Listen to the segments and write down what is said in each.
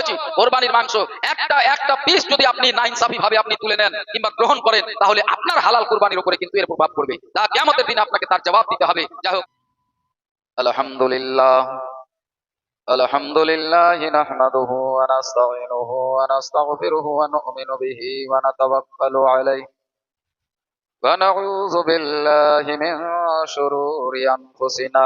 উচিত কোরবানির মাংস একটা একটা পিস যদি আপনি নাইনসাফি ভাবে আপনি তুলে নেন কিংবা গ্রহণ করেন তাহলে আপনার হালাল কোরবানির উপরে কিন্তু এর প্রভাব পড়বে তা কেমতের দিন আপনাকে তার জবাব দিতে হবে যাই হোক আলহামদুলিল্লাহ الحمد لله نحمده ونستعينه ونستغفره ونؤمن به ونتوكل عليه ونعوذ بالله من شرور أنفسنا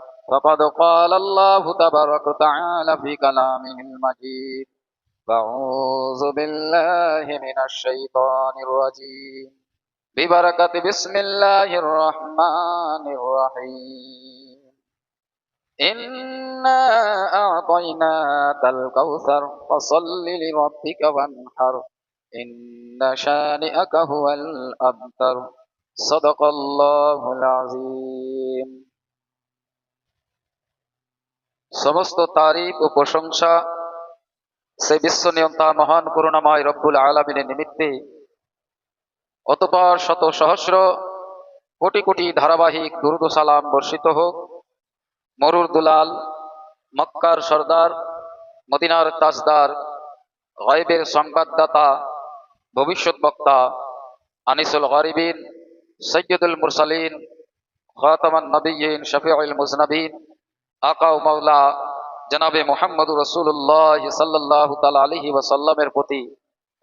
فقد قال الله تبارك وتعالى في كلامه المجيد. فأعوذ بالله من الشيطان الرجيم. ببركة بسم الله الرحمن الرحيم. إنا أعطيناك الكوثر فصل لربك وانحر. إن شانئك هو الأبتر. صدق الله العظيم. সমস্ত তারিফ ও প্রশংসা সে বিশ্ব নিয়ন্তা মহান করুণাময় রব্বুল আলমিনের নিমিত্তে, অতপর শত সহস্র কোটি কোটি ধারাবাহিক দুরুদ সালাম বর্ষিত হোক। মরুর দুলাল, মক্কার সর্দার, মদিনার তাজদার, গায়েবের সংবাদদাতা, ভবিষ্যৎ বক্তা, আনিসুল গরিবিন, সৈয়দুল মুরসালিন, খাতামান নবীন শফিউল মুজনবিন আকা ও মাওলা, জনাবে মোহাম্মদুর রসুল্লাহ সাল্লাহ তাল আলহি ওয়াসাল্লামের প্রতি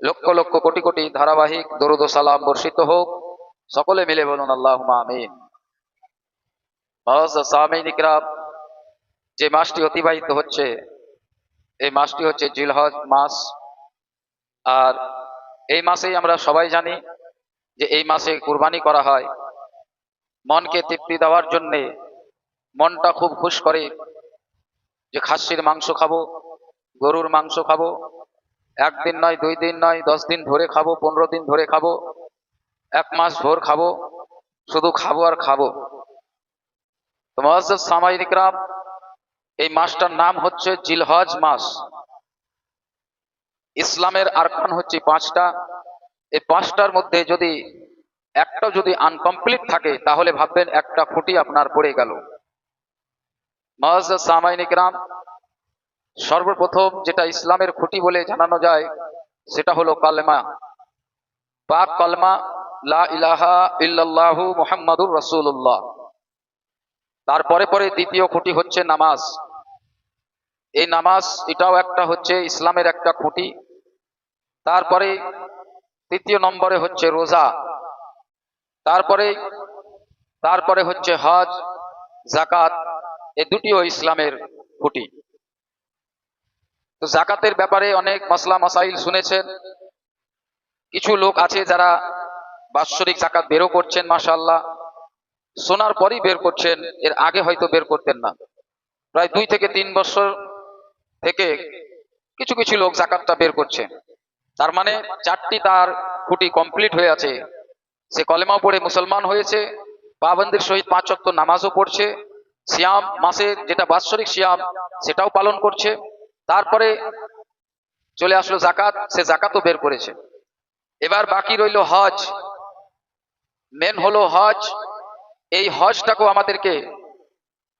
লক্ষ লক্ষ কোটি কোটি ধারাবাহিক দরুদ সালাম বর্ষিত হোক। সকলে মিলে বলুন আল্লাহ আমিন। সামিন যে মাসটি অতিবাহিত হচ্ছে, এই মাসটি হচ্ছে জিলহজ মাস। আর এই মাসেই আমরা সবাই জানি যে এই মাসে কুরবানি করা হয়। মনকে তৃপ্তি দেওয়ার জন্যে মনটা খুব খুশ করে যে খাসির মাংস খাব, গরুর মাংস খাব, একদিন নয়, দুই দিন নয়, দশ দিন ধরে খাব, পনেরো দিন ধরে খাব, এক মাস ভোর খাব, শুধু খাব আর খাব। তো মহাজ সামাইকরাম এই মাসটার নাম হচ্ছে জিলহজ মাস। ইসলামের আরকান হচ্ছে পাঁচটা। এই পাঁচটার মধ্যে যদি একটা যদি আনকমপ্লিট থাকে, তাহলে ভাববেন একটা খুঁটি আপনার পড়ে গেল। সামাইনিকরাম সর্বপ্রথম যেটা ইসলামের খুঁটি বলে জানানো যায়, সেটা হলো কালমা। পাক কলমা, লা ইলাহা ইল্লাল্লাহু মুহাম্মাদুর রাসূলুল্লাহ। তারপরে পরে দ্বিতীয় খুঁটি হচ্ছে নামাজ। এই নামাজ, এটাও একটা হচ্ছে ইসলামের একটা খুঁটি। তারপরে তৃতীয় নম্বরে হচ্ছে রোজা। তারপরে তারপরে হচ্ছে হজ জাকাত এ দুটিও ইসলামের খুঁটি। তো জাকাতের ব্যাপারে অনেক মশলা মশাইল শুনেছেন। কিছু লোক আছে যারা বাৎসরিক জাকাত বেরো করছেন মাসাল্লাহ শোনার পরই বের করছেন, এর আগে হয়তো বের করতেন না। প্রায় দুই থেকে তিন বছর থেকে কিছু কিছু লোক জাকাতটা বের করছে। তার মানে চারটি তার খুঁটি কমপ্লিট হয়ে আছে। সে কলেমা পড়ে মুসলমান হয়েছে, পাবন্দির সহিত পাঁচ অক্ত নামাজও পড়ছে। সিয়াম মাসে যেটা বাৎসরিক সিয়াম, সেটাও পালন করছে। তারপরে চলে আসলো জাকাত, সে জাকাতও বের করেছে। এবার বাকি রইল হজ। মেন হলো হজ। এই হজটাকেও আমাদেরকে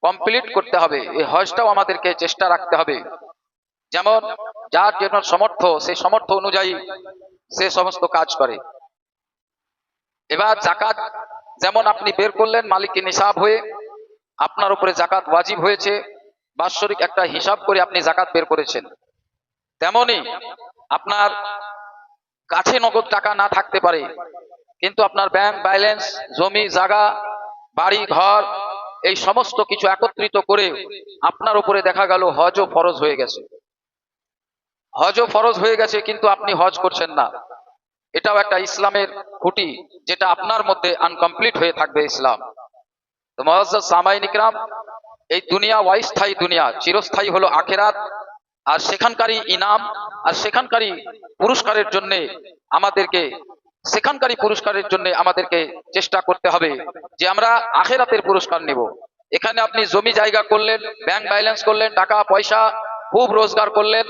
কমপ্লিট করতে হবে। এই হজটাও আমাদেরকে চেষ্টা রাখতে হবে। যেমন, যার জন্য সমর্থ, সেই সমর্থ অনুযায়ী সে সমস্ত কাজ করে। এবার জাকাত যেমন আপনি বের করলেন মালিককে নিসাব হয়ে আপনার উপরে জাকাত ওয়াজিব হয়েছে, বাৎসরিক একটা হিসাব করে আপনি জাকাত বের করেছেন। তেমনি আপনার কাছে নগদ টাকা না থাকতে পারে, কিন্তু আপনার ব্যাংক ব্যালেন্স জমি, জায়গা, বাড়ি, ঘর, এই সমস্ত কিছু একত্রিত করে আপনার উপরে দেখা গেল হজও ফরজ হয়ে গেছে। হজও ফরজ হয়ে গেছে, কিন্তু আপনি হজ করছেন না। এটাও একটা ইসলামের খুঁটি, যেটা আপনার মধ্যে আনকমপ্লিট হয়ে থাকবে ইসলাম। তো মহাজ সামাইনিকরাম এই দুনিয়া অস্থায়ী দুনিয়া, চিরস্থায়ী হলো আখেরাত, আর সেখানকারই ইনাম, আর সেখানকারই পুরস্কারের জন্য আমাদেরকে, সেখানকারই পুরস্কারের জন্য আমাদেরকে চেষ্টা করতে হবে যে আমরা আখেরাতের পুরস্কার নেব। এখানে আপনি জমি জায়গা করলেন ব্যাংক ব্যালেন্স করলেন, টাকা, পয়সা, খুব রোজগার করলেন,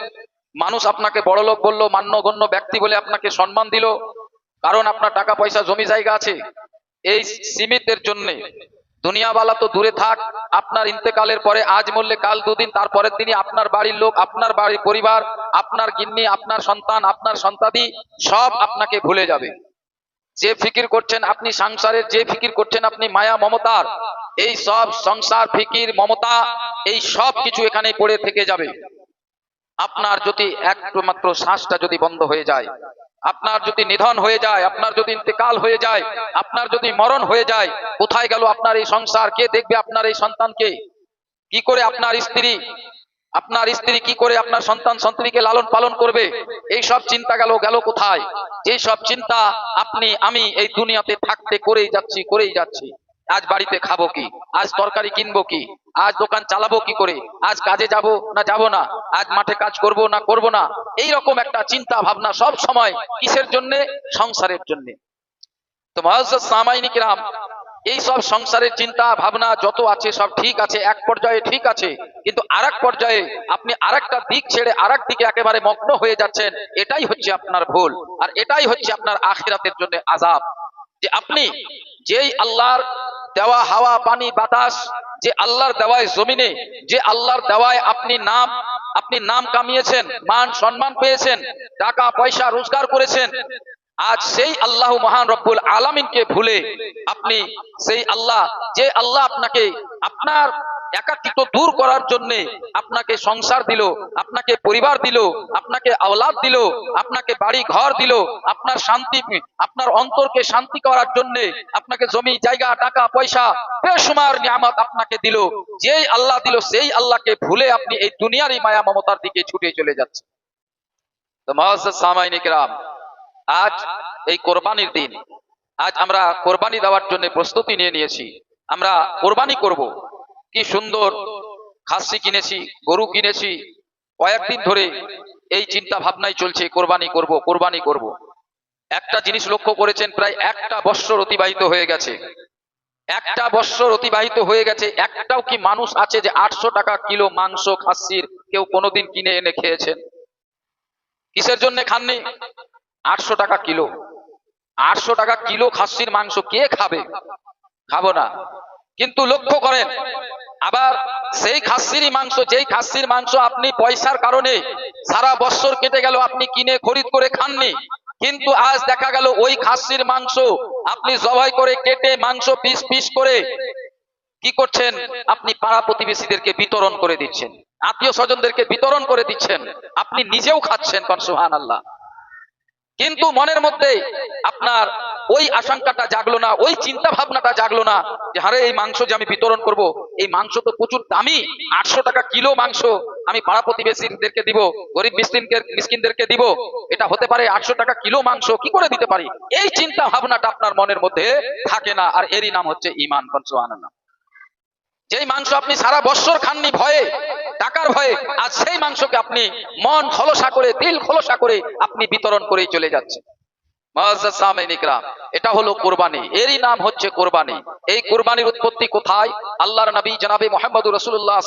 মানুষ আপনাকে বড় লোক বলল, মান্যগণ্য ব্যক্তি বলে আপনাকে সম্মান দিল, কারণ আপনার টাকা, পয়সা, জমি জায়গা আছে, এই সীমিতের জন্যে দুনিয়াওয়ালা তো দূরে থাক, আপনার ইন্তেকালের পরে আজ মরলে কাল দুদিন, তারপরের দিনই আপনার বাড়ির লোক, আপনার বাড়ির পরিবার, আপনার গিন্নি, আপনার সন্তান, আপনার সন্তাদি, সব আপনাকে ভুলে যাবে। যে ফিকির করছেন আপনি সংসারের, যে ফিকির করছেন আপনি মায়া, মমতার, এই সব সংসার, ফিকির, মমতা, এই সব কিছু এখানে পড়ে থেকে যাবে। আপনার যদি একমাত্র শ্বাসটা যদি বন্ধ হয়ে যায় আপনার যদি নিধন হয়ে যায়, আপনার যদি ইন্তেকাল হয়ে যায়, আপনার যদি মরণ হয়ে যায়, কোথায় গেল আপনার এই সংসার? কে দেখবে আপনার এই সন্তানকে? কি করে আপনার স্ত্রী আপনার স্ত্রী কি করে আপনার সন্তান সন্ত্রীকে লালন পালন করবে? এই সব চিন্তা গেল গেল কোথায়? এই সব চিন্তা আপনি, আমি এই দুনিয়াতে থাকতে করেই যাচ্ছি করেই যাচ্ছি। আজ বাড়িতে খাব কি? আজ তরকারি কিনবো কি? আজ দোকান চালাবো কি করে? আজ কাজে যাব না যাব না? আজ মাঠে কাজ করব না করব না? এই রকম একটা চিন্তা ভাবনা সব সময় কিসের জন্য? সংসারের জন্য। তো মহাজ সামাইনিক রাম, এই সব সংসারের চিন্তা, ভাবনা যত আছে সব ঠিক আছে, এক পর্যায়ে ঠিক আছে, কিন্তু আরেক পর্যায়ে আপনি আরেকটা দিক ছেড়ে আরেক দিকে একেবারে মগ্ন হয়ে যাচ্ছেন, এটাই হচ্ছে আপনার ভুল, আর এটাই হচ্ছে আপনার আখিরাতের জন্য আজাব যে আপনি যেই আল্লাহর দেওয়া হাওয়া, পানি, বাতাস যে আল্লাহর দেওয়ায় জমিনে, যে আল্লাহর দেওয়ায় আপনি নাম আপনি নাম কামিয়েছেন, মান, সম্মান পেয়েছেন, টাকা, পয়সা, রোজগার করেছেন আজ সেই আল্লাহ মহান রব্বুল আলামিনকে ভুলে আপনি সেই আল্লাহ, যে আল্লাহ আপনাকে আপনার একাকিত্ব দূর করার জন্য আপনাকে সংসার দিল, আপনাকে পরিবার দিল, আপনাকে আওলাদ দিল, আপনাকে বাড়ি ঘর দিল, আপনার শান্তি, আপনার অন্তরকে শান্তি করার জন্য আপনাকে জমি, জায়গা, টাকা, পয়সা বেসুমার নিয়ামত আপনাকে দিল। যেই আল্লাহ দিল, সেই আল্লাহকে ভুলে আপনি এই দুনিয়ারই মায়া মমতার দিকে ছুটে চলে যাচ্ছেন। তো মহাজ সামাইনিকরাম আজ এই কোরবানির দিন। আজ আমরা কোরবানি দেওয়ার জন্য প্রস্তুতি নিয়ে নিয়েছি। আমরা কোরবানি করব। কি সুন্দর খাসি কিনেছি, গরু কিনেছি। কয়েকদিন ধরে এই চিন্তা ভাবনাই চলছে, কোরবানি করব কোরবানি করব। একটা জিনিস লক্ষ্য করেছেন, প্রায় একটা বৎসর অতিবাহিত হয়ে গেছে। একটা বৎসর অতিবাহিত হয়ে গেছে, একটাও কি মানুষ আছে যে আটশো টাকা কিলো মাংস, খাসির কেউ কোনোদিন কিনে এনে খেয়েছেন? কিসের জন্য খাননি? আটশো টাকা কিলো। আটশো টাকা কিলো খাসির মাংস কে খাবে? খাব না। কিন্তু লক্ষ্য করেন, আবার সেই খাসির মাংস, যেই খাসির মাংস আপনি পয়সার কারণে সারা বছর কেটে গেল, আপনি কিনে খরিদ করে খাননি, কিন্তু আজ দেখা গেল ওই খাসির মাংস আপনি জবাই করে কেটে মাংস পিস পিস করে কি করছেন? আপনি পাড়া প্রতিবেশীদেরকে বিতরণ করে দিচ্ছেন। আত্মীয় স্বজনদেরকে বিতরণ করে দিচ্ছেন। আপনি নিজেও খাচ্ছেন কনসুহান আল্লাহ কিন্তু মনের মধ্যে আপনার ওই আশঙ্কাটা জাগলো না, ওই চিন্তা ভাবনাটা জাগলো না যে, হারে এই মাংস যে আমি বিতরণ করব, এই মাংস তো প্রচুর দামি, আটশো টাকা কিলো মাংস আমি পাড়া প্রতিবেশীদেরকে দিব, গরিব মিসকিনকে, মিসকিনদেরকে দিব, এটা হতে পারে আটশো টাকা কিলো মাংস, কি করে দিতে পারি? এই চিন্তা ভাবনাটা আপনার মনের মধ্যে থাকে না, আর এরই নাম হচ্ছে ইমান কনসোহান যেই মাংস আপনি সারা বৎসর খাননি ভয়ে, টাকার ভয়ে, আজ সেই মাংসকে আপনি মন খলসা করে, দিল খলসা করে আপনি বিতরণ করেই চলে যাচ্ছেন। এটা হলো কোরবানি, এরই নাম হচ্ছে কোরবানি। এই কোরবানির উৎপত্তি কোথায়? আল্লাহর নবী জনাবে মোহাম্মদ রসুল্লাহ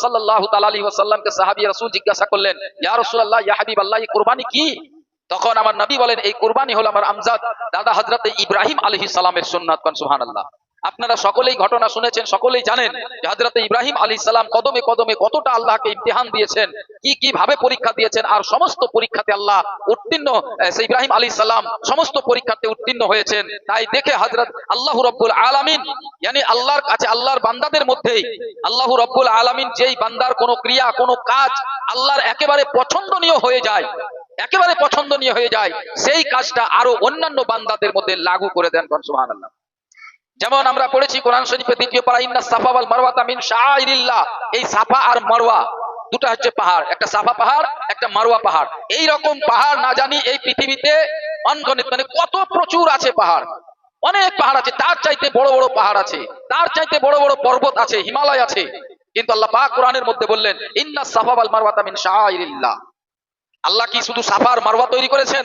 আলাইহি ওয়াসাল্লামকে সাহাবী রাসূল জিজ্ঞাসা করলেন, ইয়া রাসূলুল্লাহ, ইয়া হাবিবাল্লাহ, এই কোরবানি কি? তখন আমার নবী বলেন, এই কোরবানি হলো আমার আমজাদ দাদা হযরতে ইব্রাহিম আলাইহিস সালামের সুন্নাত কান সুবহানাল্লাহ। আপনারা সকলেই ঘটনা শুনেছেন, সকলেই জানেন হজরত ইব্রাহিম আলী সালাম কদমে কদমে কতটা আল্লাহকে ইমতিহান দিয়েছেন, কি কি ভাবে পরীক্ষা দিয়েছেন, আর সমস্ত পরীক্ষাতে আল্লাহ উত্তীর্ণ ইব্রাহিম আলী সালাম সমস্ত পরীক্ষাতে উত্তীর্ণ হয়েছেন। তাই দেখে হজরত আল্লাহ রব্বুল আলামিন yani আল্লাহর কাছে, আল্লাহর বান্দাদের মধ্যেই আল্লাহ রব্বুল আলামিন যেই বান্দার কোনো ক্রিয়া, কোনো কাজ আল্লাহর একেবারে পছন্দনীয় হয়ে যায়, একেবারে পছন্দনীয় হয়ে যায়, সেই কাজটা আরও অন্যান্য বান্দাদের মধ্যে লাগু করে দেন সুবহানাল্লাহ। যেমন আমরা পড়েছি কোরআন শরীফে দ্বিতীয় পারা, ইন্না সাফা ওয়াল মারওয়াতা মিন শাআইরিল্লাহ। এই সাফা আর মারওয়া দুটো হচ্ছে পাহাড়, একটা সাফা পাহাড়, একটা মারওয়া পাহাড়। এই রকম পাহাড় না জানি এই পৃথিবীতে অনগণিত মানে কত প্রচুর আছে পাহাড়। অনেক পাহাড় আছে, তার চাইতে বড় বড় পাহাড় আছে, তার চাইতে বড় বড় পর্বত আছে, হিমালয় আছে। কিন্তু আল্লাহ পাক কোরআনের মধ্যে বললেন, ইন্না সাফা ওয়াল মারওয়াতা মিন শাআইরিল্লাহ। আল্লাহ কি শুধু সাফার মারওয়া তৈরি করেছেন?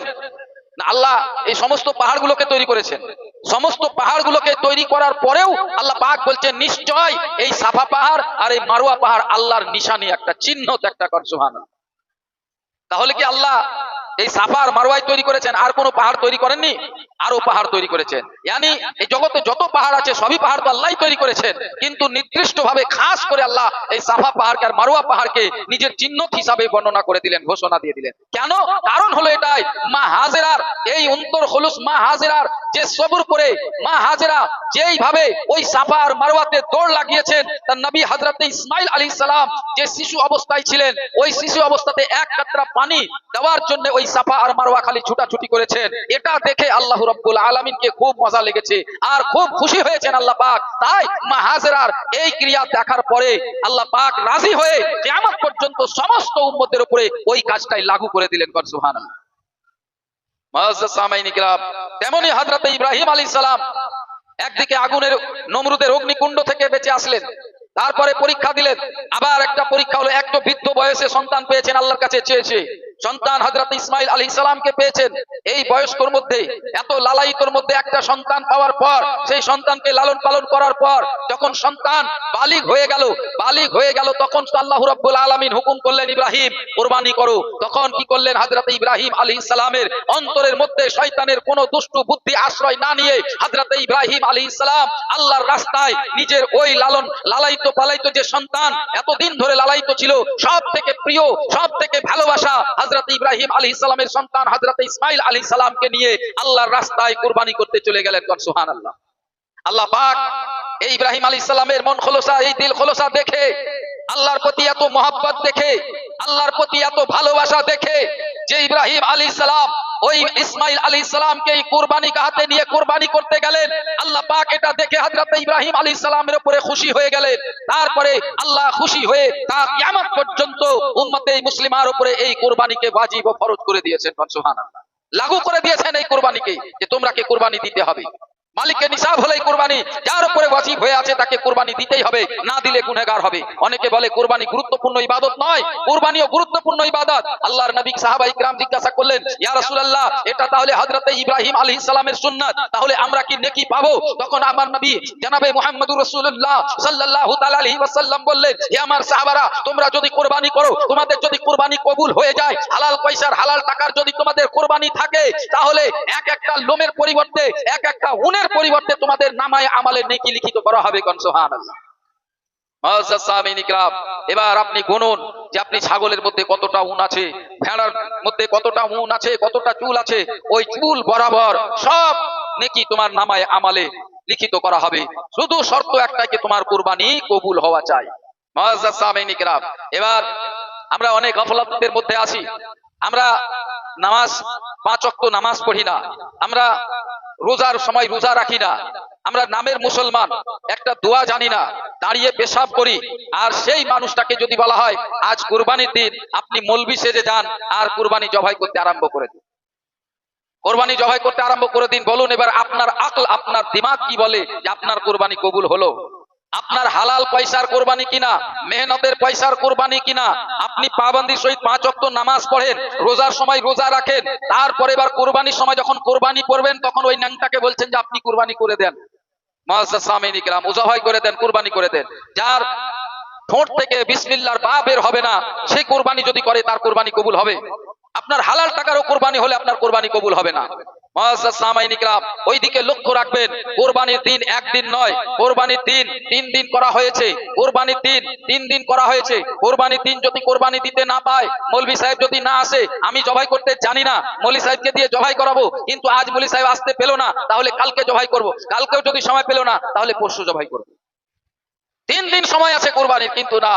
না, আল্লাহ এই সমস্ত পাহাড়গুলোকে তৈরি করেছেন। সমস্ত পাহাড়গুলোকে তৈরি করার পরেও আল্লাহ পাক বলছে নিশ্চয় এই সাফা পাহাড় আর এই মারুয়া পাহাড় আল্লাহর নিশানি একটা চিহ্ন একটা কর, সুবহানাল্লাহ। তাহলে কি আল্লাহ এই সাফার মারোয়াই তৈরি করেছেন, আর কোনো পাহাড় তৈরি করেননি আরও পাহাড় তৈরি করেছেন। ইয়ানি, এই জগতে যত পাহাড় আছে, সবই পাহাড় তো আল্লাহ তৈরি করেছেন, কিন্তু নির্দিষ্ট ভাবে খাস করে আল্লাহ এই সাফা পাহাড়কে আর মারোয়া পাহাড়কে নিজের চিহ্ন হিসাবে বর্ণনা করে দিলেন, ঘোষণা দিয়ে দিলেন। কেন? কারণ হলো এটাই, মা হাজেরার, এই অন্তর হলুস মা হাজেরার যে সবুর করে মা হাজেরা যেইভাবে ওই সাফা আর মারোয়াতে দৌড় লাগিয়েছেন, তার নবী হাজরাতে ইসমাইল আলী সালাম যে শিশু অবস্থায় ছিলেন, ওই শিশু অবস্থাতে এক কাতরা পানি দেওয়ার জন্য ওই সাফা আর মারোয়া খালি ছুটাছুটি করেছেন। এটা দেখে আল্লাহ রব্বুল আলমিনকে খুব মজা লেগেছে আর খুব খুশি হয়েছেন আল্লাহ পাক। তাই এই ক্রিয়া দেখার পরে আল্লাহ পাক রাজি হয়ে কেয়ামত পর্যন্ত সমস্ত উপরে ওই কাজটাই লাগু করে দিলেন ইব্রাহিম আলাইহিস সালাম একদিকে আগুনের নমরুদের অগ্নিকুণ্ড থেকে বেঁচে আসলেন, তারপরে পরীক্ষা দিলেন, আবার একটা পরীক্ষা হলো একটু বৃদ্ধ বয়সে সন্তান পেয়েছেন আল্লাহর কাছে চেয়েছে সন্তান হযরত ইসমাইল আলী সালামকে পেয়েছেন। এই বয়স্কর মধ্যে, এত লালায়িতর মধ্যে একটা সন্তান পাওয়ার পর, সেই সন্তানকে লালন পালন করার পর, যখন সন্তান বালিগ হয়ে গেল, বালিগ হয়ে গেল, তখন আল্লাহ রাব্বুল আলামিন হুকুম করলেন, ইব্রাহিম, কোরবানি করো। তখন কি করলেন হযরত ইব্রাহিম আলী সালামের অন্তরের মধ্যে শয়তানের কোনো দুষ্টু বুদ্ধি আশ্রয় না নিয়ে হযরত ইব্রাহিম আলী সালাম আল্লাহর রাস্তায় নিজের ওই লালন, লালায়িত পালাইত যে সন্তান এতদিন ধরে লালায়িত ছিল সব থেকে প্রিয় সব থেকে ভালোবাসা হযরত ইব্রাহিম আলী ইসলামের সন্তান হাজরত ইসমাইল আলী সালামকে নিয়ে আল্লাহর রাস্তায় কুরবানি করতে চলে গেলেন সোহান আল্লাহ আল্লাহ পাক এই ইব্রাহিম আলী ইসলামের মন খোলসা, এই দিল খোলসা দেখে, আল্লাহর প্রতি এত মহাব্বত দেখে, আল্লাহর প্রতি এত ভালোবাসা দেখে যে ইব্রাহিম আলী সালাম ওই ইসমাইল আলী ইসলামকে এই কোরবানি হাতে নিয়ে কোরবানি করতে গেলেন। আল্লাহ পাক এটা দেখে হাজরত ইব্রাহিম আলী ইসলামের উপরে খুশি হয়ে গেলেন। তারপরে আল্লাহ খুশি হয়ে তা কিয়ামত পর্যন্ত উম্মতে মুসলিমার উপরে এই কোরবানিকে বাজিব ফরজ করে দিয়েছেন। সুবহানাল্লাহ। লাগু করে দিয়েছেন এই কোরবানিকে যে তোমরা কে কোরবানি দিতে হবে? মালিকের নিসাব হলেই কোরবানি। যার উপরে ওয়াজিব হয়ে আছে তাকে কোরবানি দিতেই হবে, না দিলে গুনাহগার হবে। অনেকে বলে কোরবানি গুরুত্বপূর্ণ ইবাদত নয়, কোরবানিও গুরুত্বপূর্ণ ইবাদত। আল্লাহর নবী সাহাবা ইকরাম জিজ্ঞাসা করলেন, ইয়া রাসূলুল্লাহ, এটা তাহলে হযরতে ইব্রাহিম আলাইহিস সালামের সুন্নাত, তাহলে আমরা কি নেকি পাবো? তখন আমার নবী জনাবে মুহাম্মদুর রাসূলুল্লাহ সাল্লাল্লাহু তাআলা আলাইহি ওয়াসাল্লাম বললেন হে আমার সাহাবারা, তোমরা যদি কোরবানি করো, তোমাদের যদি কোরবানি কবুল হয়ে যায়, হালাল পয়সার হালাল টাকার যদি তোমাদের কোরবানি থাকে, তাহলে এক একটা লোমের পরিবর্তে এক একটা উনের পরিবর্তে তোমাদের নামায় আমলে নেকি লিখিত করা হবে কোন? সুবহানাল্লাহ। মুআজ্জাজ সামিন ইকরাম, এবার আপনি গুনুন যে আপনি ছাগলের মধ্যে কতটা উন আছে, ভেড়ার মধ্যে কতটা উন আছে, কতটা চুল আছে, ওই চুল বরাবর সব নেকি তোমার নামায় আমালে লিখিত করা হবে। শুধু শর্ত একটাই কি তোমার কুরবানি কবুল হওয়া চাই। এবার আমরা অনেক গফলতের মধ্যে আছি। আমরা নামাজ, পাঁচ ওয়াক্ত নামাজ পড়ি না। আমরা রোজার সময় রোজা রাখি না। আমরা নামের মুসলমান, একটা দোয়া জানি না, দাঁড়িয়ে পেশাব করি। আর সেই মানুষটাকে যদি বলা হয়, আজ কোরবানির দিন, আপনি মলবি সেজে যান, আর কোরবানি জবাই করতে আরম্ভ করে দিন। কোরবানি জবাই করতে আরম্ভ করে দিন। বলুন, এবার আপনার আকল, আপনার দিমাগ কি বলে যে আপনার কোরবানি কবুল হলো? আপনার হালাল পয়সার কোরবানি কিনা? মেহনতের পয়সার কোরবানি কিনা? আপনি পাবন্দির সহিত পাঁচ অক্ত নামাজ পড়েন, রোজার সময় রোজা রাখেন, তারপরে এবার কোরবানির সময় যখন কোরবানি করবেন তখন ওই ন্যাংটাকে বলছেন যে আপনি কোরবানি করে দেন। মাসামিনিকরাম উজাহাই করে দেন, কোরবানি করে দেন। যার ঠোঁট থেকে বিসমিল্লার বা বের হবে না সেই কোরবানি যদি করে, তার কোরবানি কবুল হবে। আপনার হালাল টাকারও কোরবানি হলে আপনার কোরবানি কবুল হবে না। আমি জবাই করতে জানি না মৌলী সাহেবকে দিয়ে জবাই করাবো, কিন্তু আজ মৌলী সাহেব আসতে পেল না, তাহলে কালকে জবাই করব, কালকেও যদি সময় পেল না, তাহলে পরশু জবাই করব। তিন দিন সময় আছে কোরবানির, কিন্তু না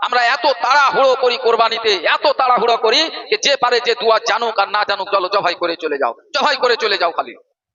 আমরা এত তাড়াহুড়ো করি কোরবানিতে, এত তাড়াহুড়ো করি যে যে পারে যে দুয়া জানুক আর না জানুক, চলো জবাই করে চলে যাও। জবাই করে চলে যাও খালি।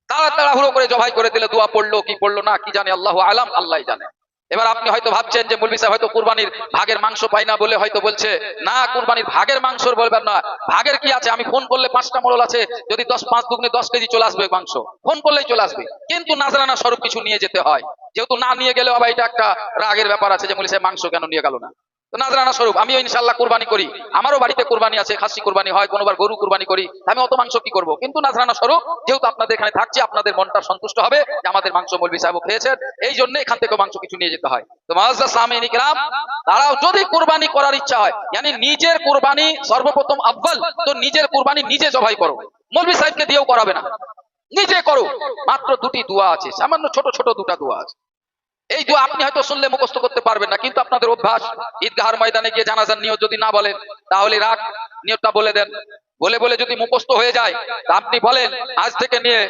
তাড়া তাড়াহুড়ো করে জবাই করে দিলে দোয়া পড়ল, কি পড়ল না, কি জানে, আল্লাহ আলাম আল্লাহ জানে। এবার আপনি হয়তো ভাবছেন যে মুলবি সাহেব হয়তো কুরবানির ভাগের মাংস পাই না বলে হয়তো বলছে, না, কুরবানির ভাগের মাংস বলবেন না। ভাগের কি আছে? আমি ফোন করলে পাঁচটা মোড়ল আছে, যদি দশ পাঁচ দুগুনে দশ কেজি চলে আসবে মাংস, ফোন করলেই চলে আসবে। কিন্তু নাজরানা স্বরূপ কিছু নিয়ে যেতে হয়। যেহেতু না নিয়ে গেলে আবার এটা একটা রাগের ব্যাপার আছে যে মুলি সাহেব মাংস কেন নিয়ে গেল না? নাজরানা স্বরূপ, আমিও ইনশাল্লাহ কোরবানি করি। আমারও বাড়িতে কোরবানি আছে, খাসি কোরবানি হয়, কোনোবার গরু কোরবানি করি আমি অত মাংস কি করব? কিন্তু নাজরানা স্বরূপ, যেহেতু আপনাদের এখানে থাকছি, আপনাদের মনটা সন্তুষ্ট হবে যে আমাদের মাংস মলবি সাহেব খেয়েছেন, এই জন্য এখান থেকে মাংস কিছু নিয়ে যেতে হয়। তো কিরাম তারাও যদি কোরবানি করার ইচ্ছা হয় জানি নিজের কোরবানি সর্বপ্রথম আব্বাল, তো নিজের কোরবানি নিজে জবাই করো। মলবি সাহেবকে দিয়েও করাবে না। নিজে করো। মাত্র দুটি দোয়া আছে, সামান্য ছোট ছোট দুটা দোয়া আছে। এই দোয়া আপনি হয়তো শুনলে মুখস্থ করতে পারবেন না, কিন্তু আপনাদের অভ্যাস, ঈদগাহার ময়দানে গিয়ে জানাজার নিয়ত যদি না বলেন, তাহলে রাগ, নিয়তটা বলে দেন। বলে বলে যদি মুখস্থ হয়ে যায় আপনি বলেন, আজ থেকে নিয়ে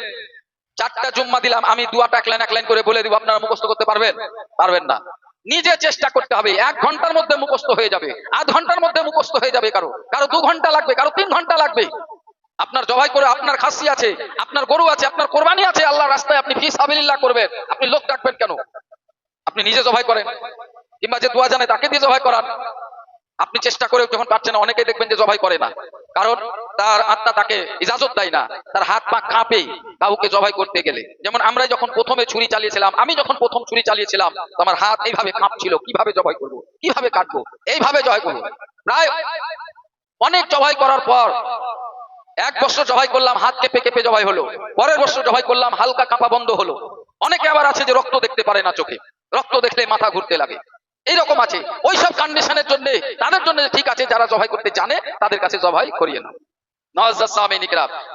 চারটা জুম্মা দিলাম, আমি দুয়াটা এক লাইন এক লাইন করে বলে দিব, আপনারা মুখস্থ করতে পারবেন? পারবেন না। নিজে চেষ্টা করতে হবে, এক ঘণ্টার মধ্যে মুখস্থ হয়ে যাবে, আধ ঘণ্টার মধ্যে মুখস্থ হয়ে যাবে কারও। কারও দু ঘণ্টা লাগবে, কারও তিন ঘণ্টা লাগবে। আপনার জবাই করে আপনার খাসি আছে, আপনার গরু আছে, আপনার কোরবানি আছে আল্লাহ রাস্তায় আপনি ফিস আবিল্লাহ করবেন, আপনি লোক ডাকবেন কেন? আপনি নিজে জবাই করেন। কিংবা যে দোয়া জানে তাকে দিয়ে জবাই করান, আপনি চেষ্টা করে যখন পারছেন না অনেকেই দেখবেন যে জবাই করে না। কারণ তার আত্মা তাকে ইজাজত দেয় না, তার হাত পা কাঁপে কাউকে জবাই করতে গেলে। যেমন আমরা যখন প্রথমে ছুরি চালিয়েছিলাম, আমি যখন প্রথম ছুরি চালিয়েছিলাম আমার হাত এইভাবে কাঁপছিল, কীভাবে জবাই করব, কীভাবে কাটবো, এইভাবে জবাই করব। প্রায় অনেক জবাই করার পর, এক বছর জবাই করলাম, হাত কেঁপে কেঁপে জবাই হলো। পরের বছর জবাই করলাম, হালকা কাঁপা বন্ধ হলো। অনেকে আবার আছে যে রক্ত দেখতে পারে না চোখে। রক্ত দেখলে মাথা ঘুরতে লাগে। এইরকম আছে। ওই সব কন্ডিশনের জন্য, তাদের জন্য ঠিক আছে, যারা জবাই করতে জানে, তাদের কাছে জবাই করিয়ে নাও।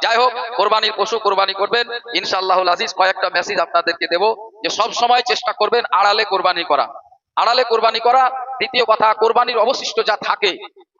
যাই হোক, কোরবানির পশু কোরবানি করবেন। ইনশাআল্লাহ আজিজ, কয়েকটা মেসেজ আপনাদেরকে দেব যে, সব সময় চেষ্টা করবেন আড়ালে কোরবানি করা। আড়ালে কোরবানি করা, দ্বিতীয় কথা, কোরবানির অবশিষ্ট যা থাকে,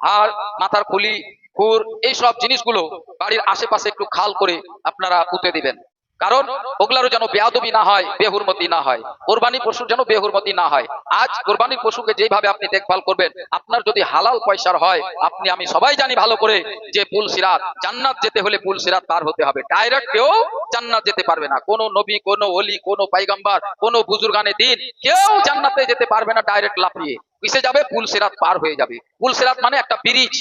হাড়, মাথার খুলি, খুর এই সব জিনিসগুলো বাড়ির আশেপাশে একটু খাল করে আপনারা পুঁতে দিবেন। কারণ ওগুলারও যেন বেয়াদবি না হয়, বেহুরমতি না হয়, কোরবানি পশু যেন বেহুরমতি না হয়। আজ কোরবানির পশুকে যেভাবে আপনি দেখভাল করবেন, আপনার যদি হালাল পয়সার হয়, আপনি আমি সবাই জানি ভালো করে যে পুল সিরাত, জান্নাত যেতে হলে পুল সিরাত পার হতে হবে। ডাইরেক্ট কেউ জান্নাত যেতে পারবে না। কোনো নবী, কোনো ওলি, কোনো পাইগাম্বার, কোনো বুজুর্গানে দিন, কেউ জান্নাতে যেতে পারবে না ডাইরেক্ট লাফিয়ে। কিসে যাবে পুল সিরাত পার হয়ে যাবে। পুল সিরাত মানে একটা ব্রিজ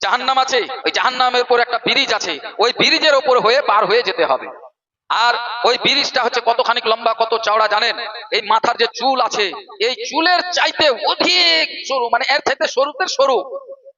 জাহান্নাম আছে, ওই জাহান্নামের উপর একটা ব্রিজ আছে। ওই ব্রিজের উপর হয়ে পার হয়ে যেতে হবে। আর ওই ব্রিজটা হচ্ছে কতখানি লম্বা কত চওড়া জানেন? এই মাথার যে চুল আছে এই চুলের চাইতে অধিক সরু মানে এর চাইতে সরুতে সরু।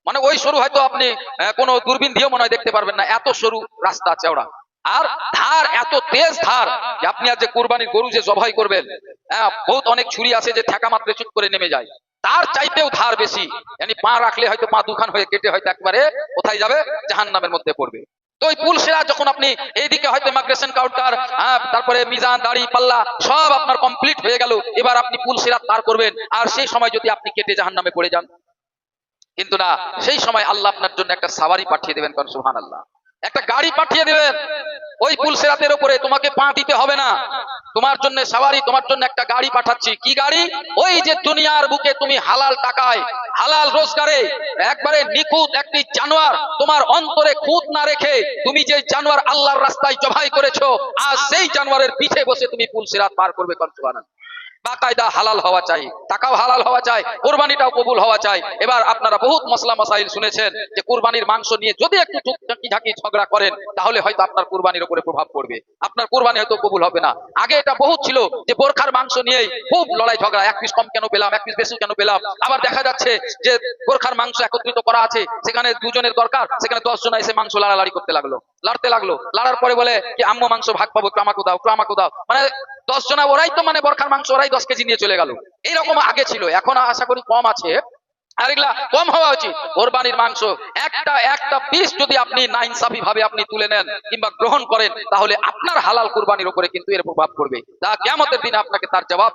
মানে ওই সরু হয়তো আপনি কোনো দূরবীন দিয়েও মনে হয় দেখতে পারবেন না এত সরু রাস্তা চওড়া। আর ধার এত তেজ ধার যে আপনি আর যে কুরবানির গরু যে জবাই করবেন হ্যাঁ, বহুত অনেক ছুরি আছে যে ঠেকা মাত্রে চুপ করে নেমে যায়। তার চাইতেও ধার বেশি। yani পা রাখলে হয়তো পা দুখান হয়ে কেটে হয়তো একবারে কোথায় যাবে? জাহান্নামের মধ্যে পড়বে। তো ওই পুল সেরা যখন আপনি এইদিকে হয়তো ইমাগ্রেশন কাউন্টার তারপরে মিজান, দাড়ি, পাল্লা, সব আপনার কমপ্লিট হয়ে গেল, এবার আপনি পুল সেরা পার করবেন। আর সেই সময় যদি আপনি কেটে জাহান নামে পড়ে যান। কিন্তু না, সেই সময় আল্লাহ আপনার জন্য একটা সাওয়ারি পাঠিয়ে দেবেন কারণ সুহান আল্লাহ একটা গাড়ি পাঠিয়ে দেবেন। ওই পুলসেরাতের উপরে তোমাকে পা দিতে হবে না। তোমার জন্য সাবারি তোমার জন্য একটা গাড়ি পাঠাচ্ছি। কি গাড়ি? ওই যে দুনিয়ার বুকে তুমি হালাল টাকায়, হালাল রোজগারে, একবারে নিখুঁত একটি জানোয়ার তোমার অন্তরে খুঁত না রেখে তুমি যে জানোয়ার আল্লাহর রাস্তায় জবাই করেছ আর সেই জানোয়ারের পিঠে বসে তুমি পুলসিরাত পার করবে সুবহানাল্লাহ। বাকায়দা হালাল হওয়া চাই, টাকাও হালাল হওয়া চাই, কোরবানিটাও কবুল হওয়া চাই। এবার আপনারা বহুত মশলা মশাইল শুনেছেন যে কুরবানির মাংস নিয়ে যদি একটু ঝুঁকি ঝাঁকি ঝগড়া করেন, তাহলে হয়তো আপনার কুরবানির উপরে প্রভাব পড়বে। আপনার কোরবানি হয়তো কবুল হবে না। আগে এটা বহুত ছিল যে বোরখার মাংস নিয়েই খুব লড়াই ঝগড়া, এক পিস কম কেন পেলাম, এক পিস বেশি কেন পেলাম। আবার দেখা যাচ্ছে যে বোরখার মাংস একত্রিত করা আছে, সেখানে দুজনের দরকার, সেখানে দশ জন এসে মাংস লাড়ালাড়ি করতে লাগল। লড়তে লাগল। লড়ার পরে বলে কি, আম্মু, মাংস ভাগ পাবো একটু আমাকে দাও একটু আমাকে দাও। মানে দশ জনা ওরাই তো মানে বরখার মাংস, ওরাই দশ কেজি নিয়ে চলে গেল। এইরকম আগে ছিল, এখন আশা করি কম আছে। আর এগুলা কম হওয়া উচিত। কোরবানির মাংস, একটা একটা পিস যদি আপনি নাইনসাফি ভাবে আপনি তুলে নেন কিংবা গ্রহণ করেন, তাহলে আপনার হালাল কোরবানির উপরে কিন্তু এর প্রভাব পড়বে। তা কেমতের দিন আপনাকে তার জবাব